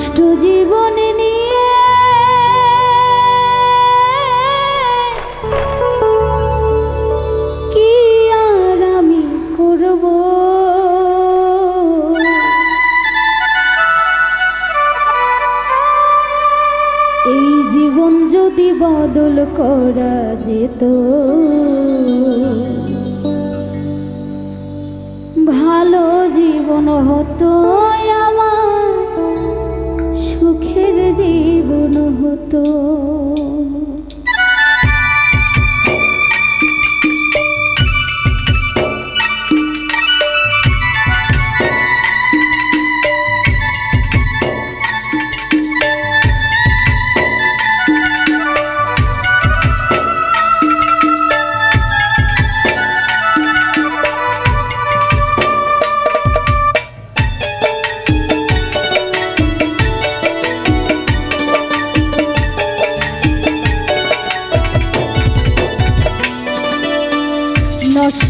নষ্ট জীবনে নিয়ে। কি আর আমি করব? এই জীবন যদি বদল করা যেত, ভালো জীবন হতো। সুখের জীবন হতো।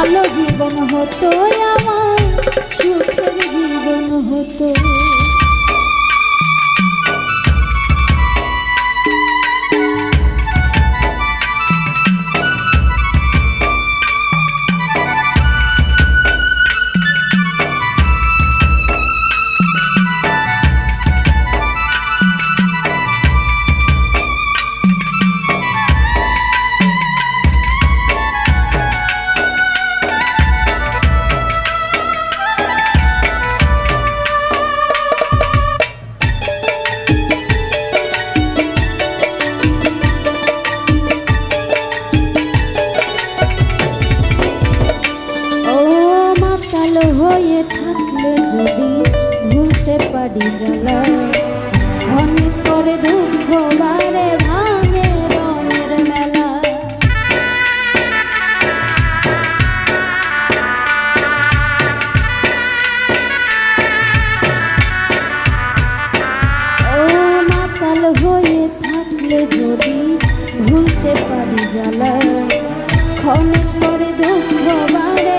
ভালো জীবন হতো আমার সুখের জীবন হতো। হয়ে থাকলে যদি ভুলতে পারি জ্বালা অনেক করে দুঃখ বারে ভাঙে রঙের মেলা। ও মাতাল হয়ে থাকলে যদি ভুলতে পারি জ্বালা ক্ষণে করে দুঃখ বারে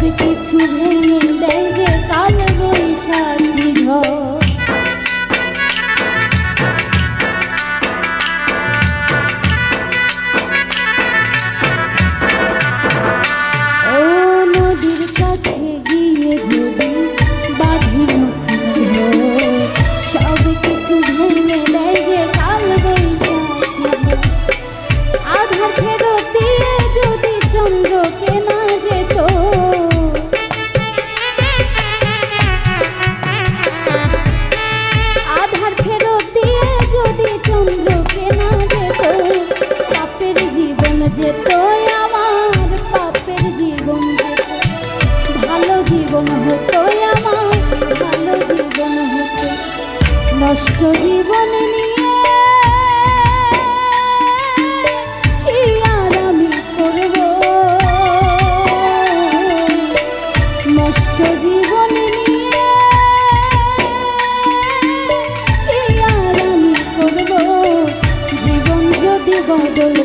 সব কিছু ভেঙে দেয় যে কাল বৈশাখী ঝড়। জীবন হতো আমার, ভালো জীবন হতো, নষ্ট জীবন নিয়ে। আর আমি করব? নষ্ট জীবন বদল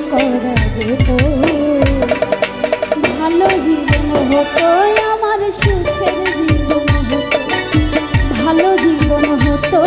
সুখের জীবন হতো ভালো জীবন হতো।